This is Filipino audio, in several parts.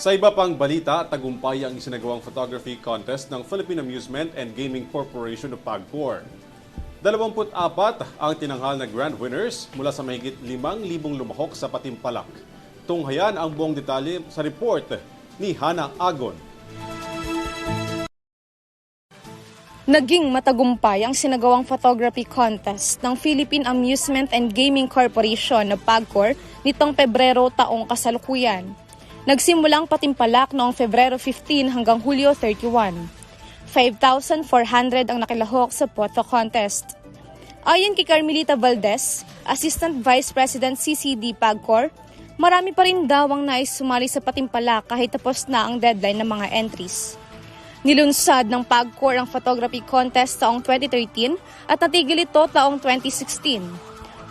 Sa iba pang balita, tagumpay ang isinagawang photography contest ng Philippine Amusement and Gaming Corporation o PAGCOR. 24 ang tinanghal na grand winners mula sa mahigit 5,000 lumahok sa Patimpalak. Tunghayan ang buong detalye sa report ni Hana Agon. Naging matagumpay ang sinagawang photography contest ng Philippine Amusement and Gaming Corporation na PAGCOR nitong Pebrero taong kasalukuyan. Nagsimulang patimpalak noong Febrero 15 hanggang Hulyo 31. 5,400 ang nakilahok sa photo contest. Ayon kay Carmelita Valdez, Assistant Vice President CCD PAGCOR, marami pa rin daw ang nais sumali sa patimpalak kahit tapos na ang deadline ng mga entries. Nilunsad ng PAGCOR ang photography contest taong 2013 at natigil ito taong 2016.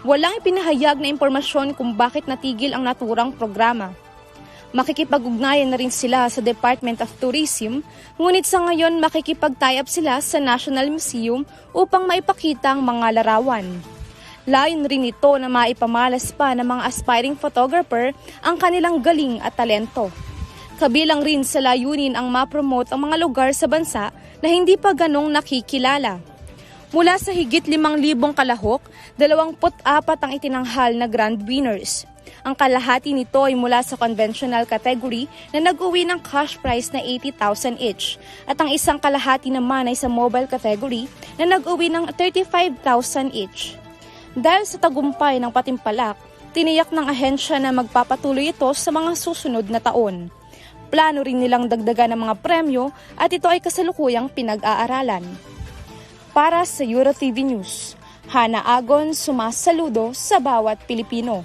Walang ipinahayag na impormasyon kung bakit natigil ang naturang programa. Makikipag-ugnayan na rin sila sa Department of Tourism, ngunit sa ngayon makikipag-tie up sila sa National Museum upang maipakita ang mga larawan. Layon rin ito na maipamalas pa ng mga aspiring photographer ang kanilang galing at talento. Kabilang rin sa layunin ang ma-promote ang mga lugar sa bansa na hindi pa ganong nakikilala. Mula sa higit 5,000 kalahok, 24 ang itinanghal na grand winners. Ang kalahati nito ay mula sa conventional category na nag-uwi ng cash prize na 80,000 each at ang isang kalahati naman ay sa mobile category na nag-uwi ng 35,000 each. Dahil sa tagumpay ng patimpalak, tiniyak ng ahensya na magpapatuloy ito sa mga susunod na taon. Plano rin nilang dagdagan ng mga premyo at ito ay kasalukuyang pinag-aaralan. Para sa EuroTV News, Hana Agon sumasaludo sa bawat Pilipino.